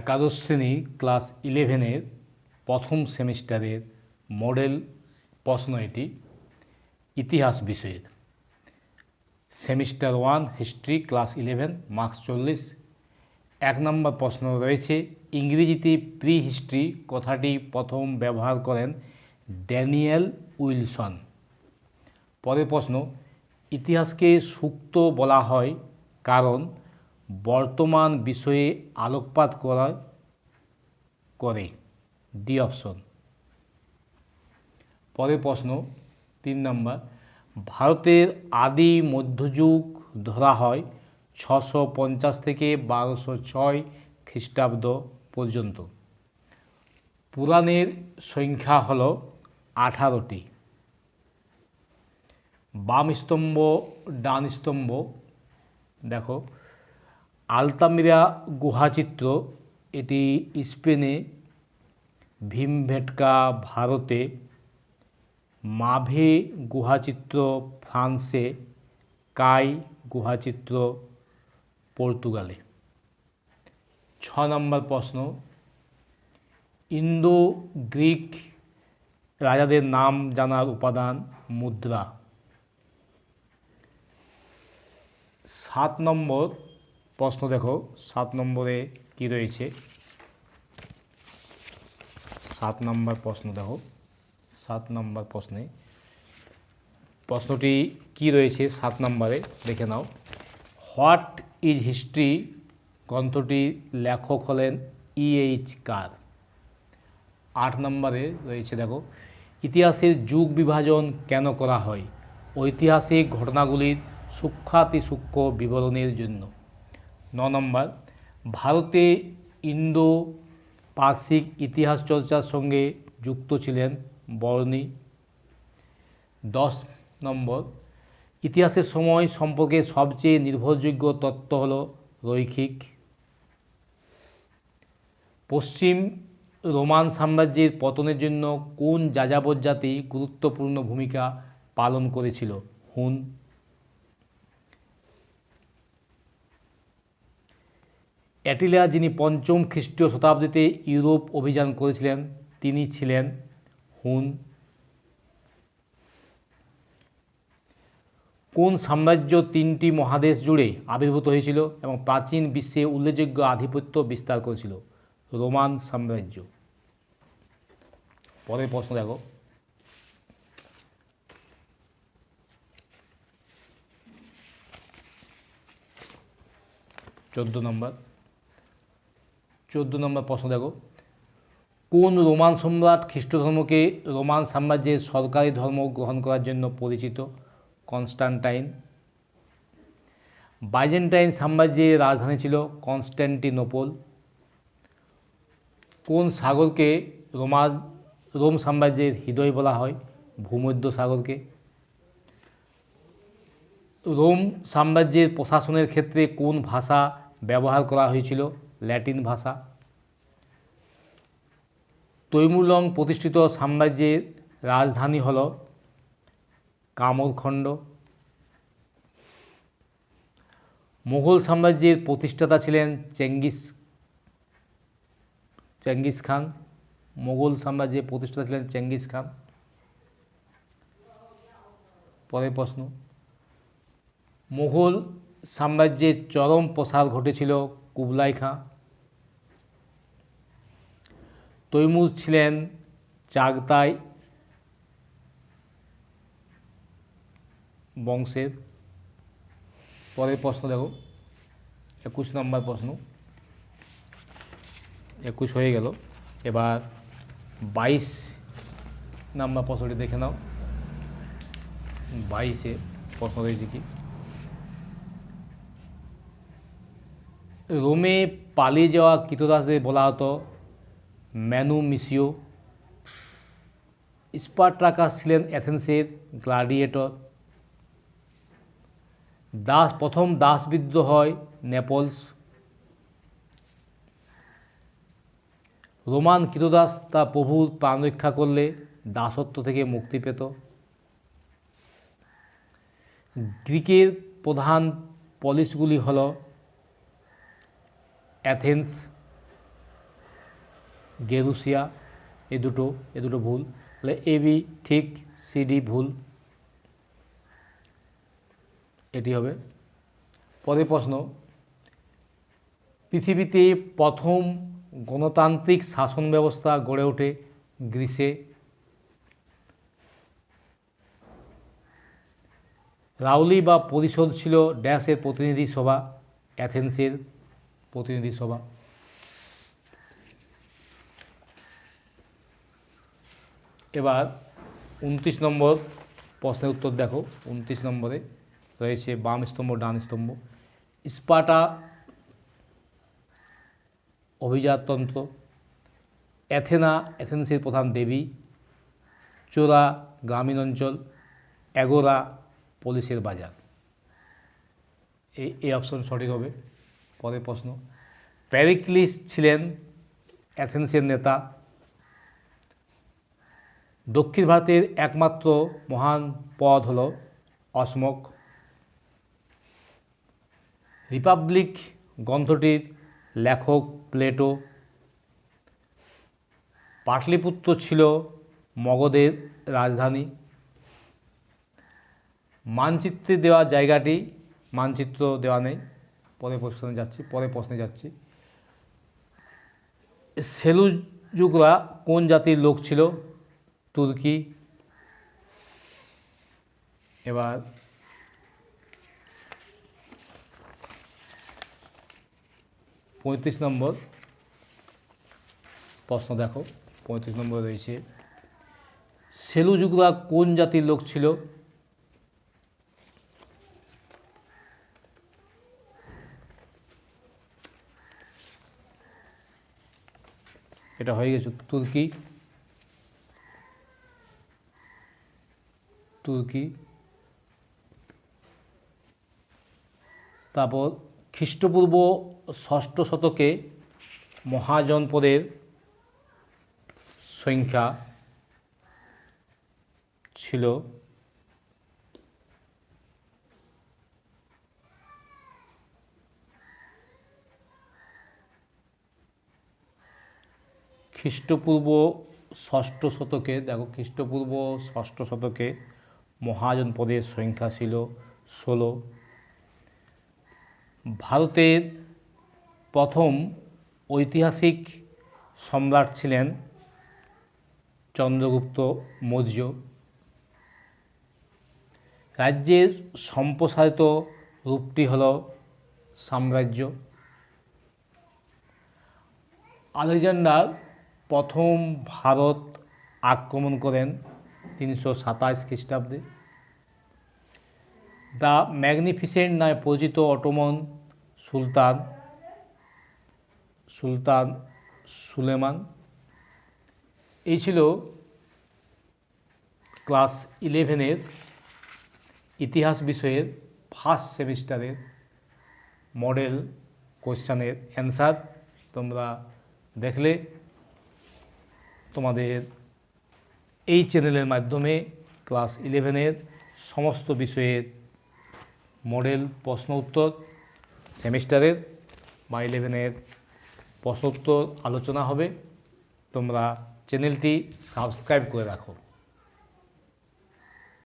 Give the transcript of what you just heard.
একাদশ শ্রেণি ক্লাস ইলেভেনের প্রথম সেমিস্টারের মডেল প্রশ্ন এটি, ইতিহাস বিষয়ের। Semester one, history, class eleven, marks চল্লিশ। এক নম্বর প্রশ্ন রয়েছে, ইংরেজিতে প্রি হিস্ট্রি কথাটি প্রথম ব্যবহার করেন ড্যানিয়েল উইলসন। পরের প্রশ্ন, ইতিহাসকে সুক্ত বলা হয় কারণ বর্তমান বিষয়ে আলোকপাত করা করে। D option. পরের প্রশ্ন, তিন নম্বর, ভারতের আদি মধ্যযুগ ধরা হয় ছশো পঞ্চাশ থেকে বারোশো ছয় খ্রিস্টাব্দ পর্যন্ত। পুরাণের সংখ্যা হল আঠারোটি। বাম স্তম্ভ, ডান স্তম্ভ, দেখো আলতামিরা গুহাচিত্র, এটি স্পেনে ভীমভেটকা ভারতে মাভে গুহাচিত্র, ফ্রান্সে কাই গুহাচিত্র, পর্তুগালে। ছ নম্বর প্রশ্ন। ইন্দো গ্রিক রাজাদের নাম জানার উপাদান মুদ্রা। সাত নম্বর প্রশ্ন দেখো, সাত নম্বরে কি রয়েছে? সাত নম্বর প্রশ্ন দেখো, সাত নম্বর প্রশ্নে। প্রশ্নটি কি রয়েছে সাত নম্বরে? দেখে নাও। What is history? গ্রন্থটির লেখক হলেন ইএইচ কার? আট নম্বরে রয়েছে দেখো, ইতিহাসের যুগ বিভাজন কেন করা হয়? ঐতিহাসিক ঘটনাগুলির সূক্ষাতি সূক্ষ্ম বিবরণের জন্য। ন নম্বর, ভারতে ইন্দো পার্শ্বিক ইতিহাস চর্চার সঙ্গে যুক্ত ছিলেন বর্ণী। দশ নম্বর, ইতিহাসের সময় সম্পর্কে সবচেয়ে নির্ভরযোগ্য তত্ত্ব হল রৈখিক। পশ্চিম রোমান সাম্রাজ্যের পতনের জন্য কোন যাযাবর জাতি গুরুত্বপূর্ণ ভূমিকা পালন করেছিল? হুন অ্যাটিলা যিনি পঞ্চম খ্রিস্টীয় শতাব্দীতে ইউরোপ অভিযান করেছিলেন, তিনি ছিলেন হুন। কোন সাম্রাজ্য তিনটি মহাদেশ জুড়ে আবির্ভূত হয়েছিল এবং প্রাচীন বিশ্বে উল্লেখযোগ্য আধিপত্য বিস্তার করেছিল? রোমান সাম্রাজ্য। পরের প্রশ্ন দেখো। চোদ্দ নম্বর। চোদ্দ নম্বর প্রশ্ন দেখো। কোন রোমান সম্রাট খ্রিস্ট ধর্মকে রোমান সাম্রাজ্যের সরকারি ধর্ম গ্রহণ করার জন্য পরিচিত? কনস্টান্টাইন। বাইজেন্টাইন সাম্রাজ্যের রাজধানী ছিল কনস্ট্যান্টিনোপল কোন সাগরকে রোমা রোম সাম্রাজ্যের হৃদয় বলা হয়? ভূমধ্য সাগরকে। রোম সাম্রাজ্যের প্রশাসনের ক্ষেত্রে কোন ভাষা ব্যবহার করা হয়েছিল? ল্যাটিন ভাষা। তৈমুলং প্রতিষ্ঠিত সাম্রাজ্যের রাজধানী হল কামরখণ্ড মুঘল সাম্রাজ্যের প্রতিষ্ঠাতা ছিলেন চেঙ্গিস চেঙ্গিস খান। মোগল সাম্রাজ্যের প্রতিষ্ঠাতা ছিলেন চেঙ্গিস খান। পরের প্রশ্ন। মুঘল সাম্রাজ্যের চরম প্রসার ঘটেছিল কুবলাই খাঁ। তৈমুর ছিলেন চাগতাই বংশের। পরের প্রশ্ন দেখো, একুশ নম্বর প্রশ্ন। একুশ হয়ে গেল। এবার বাইশ নাম্বার প্রশ্নটি দেখে নাও। বাইশে প্রশ্ন রয়েছে কি? রোমে পালিয়ে যাওয়া কৃতদাসদের বলা হতো ম্যানুমিসিও স্পার্ট্রাকাস ছিলেন অ্যাথেন্সের গ্লাডিয়েটর। দাস, প্রথম দাসবিদ্ধ হয় নেপলস। রোমান কৃতদাস তা প্রভুর প্রাণ রক্ষা করলে দাসত্ব থেকে মুক্তি পেত। গ্রিকের প্রধান পলিসগুলি হল অ্যাথেন্স, গেরুসিয়া, এ দুটো এ দুটো ভুল, তাহলে এ, বি ঠিক, সি, ডি ভুল। এটি হবে পরের প্রশ্ন। পৃথিবীতে প্রথম গণতান্ত্রিক শাসন ব্যবস্থা গড়ে ওঠে গ্রিসে। রাউলি বা পরিষদ ছিল ড্যাশের প্রতিনিধি সভা, অ্যাথেন্সের। প্রতিনিধি সভা। এবার উনত্রিশ নম্বর প্রশ্নের উত্তর দেখো। উনত্রিশ নম্বরে রয়েছে বাম স্তম্ভ, ডান স্তম্ভ। স্পাটা অভিজাততন্ত্র। অ্যাথেনা, অ্যাথেন্সের প্রধান দেবী। চোরা, গ্রামীণ অঞ্চল। অ্যাগোরা, পুলিশের বাজার। এই এই অপশন সঠিক হবে। পরের প্রশ্ন। প্যারিক্লিস ছিলেন অ্যাথেন্সের নেতা। দক্ষিণ ভারতের একমাত্র মহান পদ হল অসমক রিপাবলিক গ্রন্থটির লেখক প্লেটো। পাটলিপুত্র ছিল মগধের রাজধানী। মানচিত্রে দেওয়া জায়গাটি মানচিত্র দেওয়া নেই। পরে প্রশ্নে যাচ্ছি পরে প্রশ্নে যাচ্ছি। সেলুযুগরা কোন জাতির লোক ছিল? তুর্কি। এবার পঁয়ত্রিশ নম্বর প্রশ্ন দেখো পঁয়ত্রিশ নম্বর রয়েছে। সেলুযুগরা কোন জাতির লোক ছিল? এটা হয়ে গেছে তুর্কি। তুর্কি। তারপর খ্রিস্টপূর্ব ষষ্ঠ শতকে মহাজনপদের সংখ্যা ছিল খ্রিস্টপূর্ব ষষ্ঠ শতকে, দেখো খ্রিস্টপূর্ব ষষ্ঠ শতকে মহাজনপদের সংখ্যা ছিল ষোলো। ভারতের প্রথম ঐতিহাসিক সম্রাট ছিলেন চন্দ্রগুপ্ত মৌর্য। রাজ্যের সম্প্রসারিত রূপটি হল সাম্রাজ্য। আলেকজান্ডার প্রথম ভারত আক্রমণ করেন তিনশো সাতাশ খ্রিস্টাব্দে। দ্য ম্যাগনিফিসেন্ট নামে পরিচিত অটোমন সুলতান সুলতান সুলেমান। এই ছিল ক্লাস ইলেভেনের ইতিহাস বিষয়ের ফার্স্ট সেমিস্টারের মডেল কোশ্চানের অ্যান্সার। তোমরা দেখলে তোমাদের এই চ্যানেলের মাধ্যমে ক্লাস ইলেভেনের সমস্ত বিষয়ের মডেল প্রশ্ন উত্তর সেমিস্টারের বা ইলেভেনের প্রশ্ন উত্তর আলোচনা হবে। তোমরা চ্যানেলটি সাবস্ক্রাইব করে রাখো।